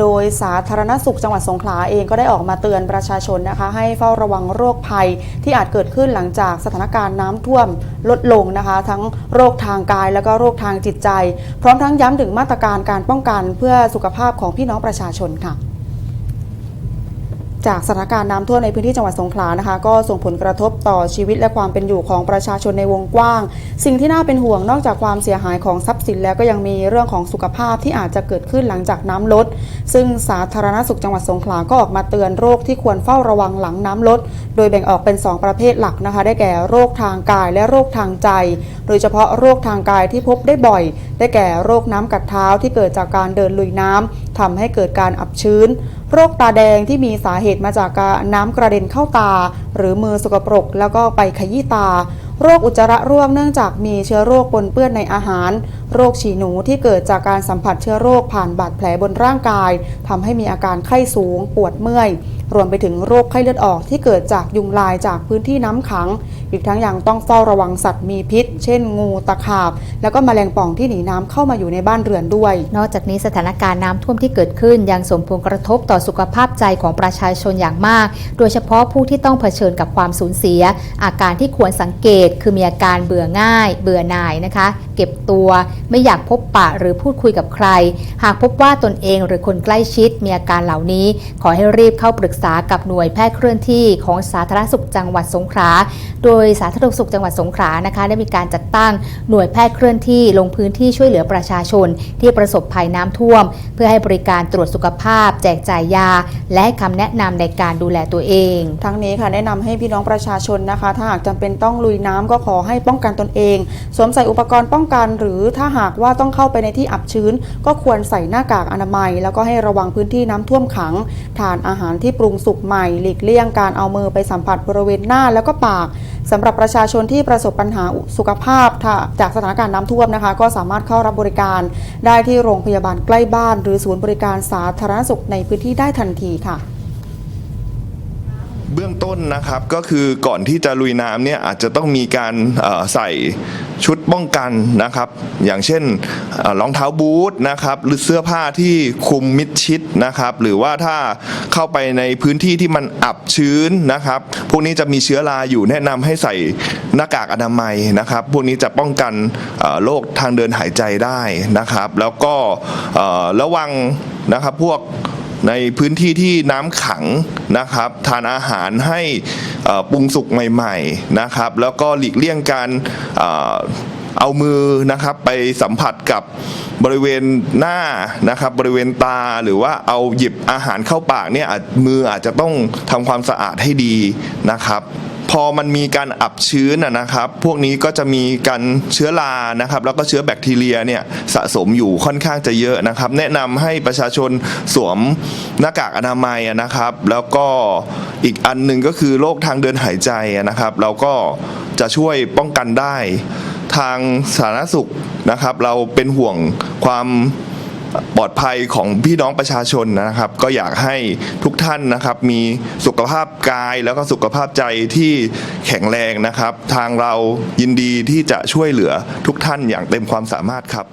โดยสาธารณสุขจังหวัดสงขลาเองก็ได้ออกมาเตือนประชาชนนะคะ ให้เฝ้าระวังโรคภัยที่อาจเกิดขึ้นหลังจากสถานการณ์น้ำท่วมลดลงนะคะ ทั้งโรคทางกายและก็โรคทางจิตใจ พร้อมทั้งย้ำถึงมาตรการการป้องกันเพื่อสุขภาพของพี่น้องประชาชนค่ะ จากสถานการณ์น้ำท่วมในพื้นที่จังหวัดสงขลานะคะ ก็ส่งผลกระทบต่อชีวิตและความเป็นอยู่ของประชาชนในวงกว้าง สิ่งที่น่าเป็นห่วงนอกจากความเสียหายของทรัพย์สินแล้วก็ยังมีเรื่องของสุขภาพที่อาจจะเกิดขึ้นหลังจากน้ำลด ซึ่งสาธารณสุขจังหวัดสงขลาก็ออกมาเตือนโรคที่ควรเฝ้าระวังหลังน้ำลด โดยแบ่งออกเป็น 2 ประเภทหลักนะคะ ได้แก่โรคทางกายและโรคทางใจ โดยเฉพาะโรคทางกายที่พบได้บ่อยได้แก่โรคน้ำกัดเท้าที่เกิดจากการเดินลุยน้ำทำให้เกิดการอับชื้น โรคตาแดงที่มีสาเหตุมาจากการน้ำกระเด็นเข้าตา หรือมือสกปรกแล้วก็ไปขยี้ตา โรคอุจจาระร่วงเนื่องจากมีเชื้อโรคปนเปื้อนในอาหาร โรคฉี่หนูที่เกิดจากการสัมผัสเชื้อโรคผ่านบาดแผลบนร่างกายทำให้มีอาการไข้สูง ปวดเมื่อย รวมไปถึงโรคไข้เลือดออกที่เกิดจากยุงลายจากพื้นที่น้ำขัง อีกทั้งยังต้องเฝ้าระวังสัตว์มีพิษ เช่น งูตะขาบ แล้วก็แมลงป่องที่หนีน้ำเข้ามาอยู่ในบ้านเรือนด้วย นอกจากนี้สถานการณ์น้ำท่วมที่เกิดขึ้นยังส่งผลกระทบต่อสุขภาพใจของประชาชนอย่างมาก โดยเฉพาะผู้ที่ต้องเผชิญกับความสูญเสีย อาการที่ควรสังเกตคือมีอาการเบื่อง่าย เบื่อหน่ายนะคะ เก็บตัวไม่อยากพบปะหรือพูดคุยกับใคร หากพบว่าตนเองหรือคนใกล้ชิดมีอาการเหล่านี้ ขอให้รีบเข้าปรึกษากับหน่วยแพทย์เคลื่อนที่ของสาธารณสุขจังหวัดสงขลาโดยสาธารณสุขจังหวัดสงขลานะคะ ได้มีการจัดตั้งหน่วยแพทย์เคลื่อนที่ลงพื้นที่ช่วยเหลือประชาชน ที่ประสบภัยน้ำท่วม เพื่อให้บริการตรวจสุขภาพ แจกจ่ายยา และให้คำแนะนำในการดูแลตัวเอง ทั้งนี้ค่ะแนะนำให้พี่น้องประชาชนนะคะ ถ้าหากจำเป็นต้องลุยน้ำก็ขอให้ป้องกันตนเอง สวมใส่อุปกรณ์ป้องกันหรือถ้าหากว่าต้องเข้าไปในที่อับชื้น ก็ควรใส่หน้ากากอนามัย แล้วก็ให้ระวังพื้นที่น้ำท่วมขัง ทานอาหารที่ปรุงสุกใหม่ หลีกเลี่ยงการเอามือไปสัมผัสบริเวณหน้าแล้วก็ปากสำหรับประชาชนที่ประสบปัญหาสุขภาพาจากสถานการณ์น้ำท่วมนะคะ ก็สามารถเข้ารับบริการ ได้ที่โรงพยาบาลใกล้บ้าน หรือศูนย์บริการสาธารณสุขในพื้นที่ได้ทันทีค่ะ เบื้องต้นนะครับก็คือก่อนที่จะลุยน้ำเนี่ยอาจจะต้องมีการใส่ชุดป้องกันนะครับ อย่างเช่นรองเท้าบูทนะครับหรือเสื้อผ้าที่คลุมมิดชิดนะครับ หรือว่าถ้าเข้าไปในพื้นที่ที่มันอับชื้นนะครับ พวกนี้จะมีเชื้อราอยู่แนะนำให้ใส่หน้ากากอนามัยนะครับ พวกนี้จะป้องกันโรคทางเดินหายใจได้นะครับ แล้วก็ระวังนะครับพวก ในพื้นที่ที่น้ำขังนะครับ ทานอาหารให้ปรุงสุกใหม่ ๆนะครับ แล้วก็หลีกเลี่ยงการเอามือนะครับไปสัมผัสกับบริเวณหน้านะครับ บริเวณตาหรือว่าเอาหยิบอาหารเข้าปากเนี่ยมืออาจจะต้องทำความสะอาดให้ดีนะครับ อมันมีการอับชื้นนะนะครับ พวกนี้ก็จะมีการเชื้อรานะครับ แล้วก็เชื้อแบคทีเรียเนี่ยสะสมอยู่ค่อนข้างจะเยอะนะครับ แนะนำให้ประชาชนสวมหน้ากากอนามัยนะครับ แล้วก็อีกอันหนึ่งก็คือโรคทางเดินหายใจนะครับ เราก็จะช่วยป้องกันได้ทางสาธารณสุขนะครับ เราเป็นห่วงความ ปลอดภัยของพี่น้องประชาชนนะครับ ก็อยากให้ทุกท่านนะครับ มีสุขภาพกายแล้วก็สุขภาพใจที่แข็งแรงนะครับ ทางเรายินดีที่จะช่วยเหลือทุกท่านอย่างเต็มความสามารถครับ